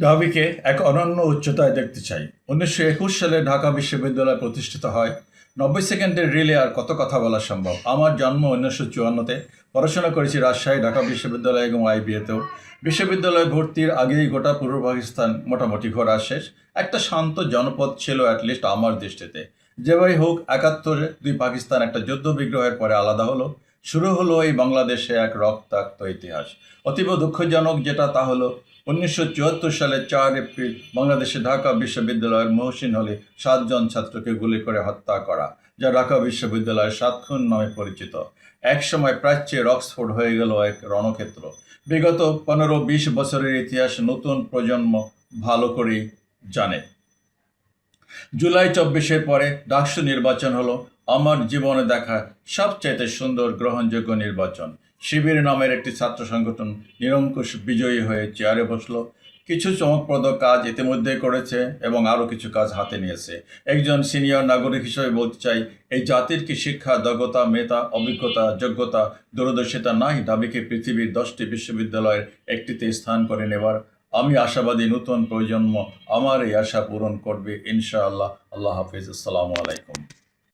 ঢাবিকে এক অনন্য উচ্চতায় দেখতে চাই। উনিশশো একুশ সালে ঢাকা বিশ্ববিদ্যালয় প্রতিষ্ঠিত হয়। নব্বই সেকেন্ডের রিলে আর কত কথা বলা সম্ভব? আমার জন্ম উনিশশো চুয়ান্নতে। পড়াশোনা করেছি রাজশাহী, ঢাকা বিশ্ববিদ্যালয় এবং আইবিএতেও। বিশ্ববিদ্যালয়ে ভর্তির আগেই গোটা পূর্ব পাকিস্তান মোটামুটি ঘোরা শেষ। একটা শান্ত জনপদ ছিল অ্যাটলিস্ট আমার দৃষ্টিতে। যেভাবেই হোক, একাত্তরে দুই পাকিস্তান, একটা যুদ্ধ বিগ্রহের পরে আলাদা হলো। শুরু হলো এই বাংলাদেশে এক রক্তাক্ত ইতিহাস। অতীব দুঃখজনক যেটা তা হলো, উনিশশো চুয়াত্তর সালে চার এপ্রিল বাংলাদেশে ঢাকা বিশ্ববিদ্যালয়ের মহসিন হলে সাতজন ছাত্রকে গুলি করে হত্যা করা, যা ঢাকা বিশ্ববিদ্যালয়ের সাতক্ষণ নামে পরিচিত। একসময় প্রাচ্যের অক্সফোর্ড হয়ে গেল এক রণক্ষেত্র। বিগত পনেরো বিশ বছরের ইতিহাস নতুন প্রজন্ম ভালো করেই জানে। জুলাই চব্বিশের পরে ডাকসু নির্বাচন হলো আমার জীবনে দেখা সবচাইতে সুন্দর গ্রহণযোগ্য নির্বাচন। শিবির নামের একটি ছাত্র সংগঠন নিরঙ্কুশ বিজয়ী হয়ে চেয়ারে বসল। কিছু চমকপ্রদ কাজ ইতিমধ্যে করেছে এবং আরও কিছু কাজ হাতে নিয়েছে। একজন সিনিয়র নাগরিক হিসেবে বলতে চাই, এই জাতির কি শিক্ষা, দক্ষতা, মেধা, অভিজ্ঞতা, যোগ্যতা, দূরদর্শিতা নাই? দাবিকে পৃথিবীর দশটি বিশ্ববিদ্যালয়ের একটিতে স্থান করে নেবার আমি আশাবাদী নতুন প্রজন্ম আমার এই আশা পূরণ করবে। ইনশাআল্লাহ। আল্লাহ হাফিজ। আসসালামু আলাইকুম।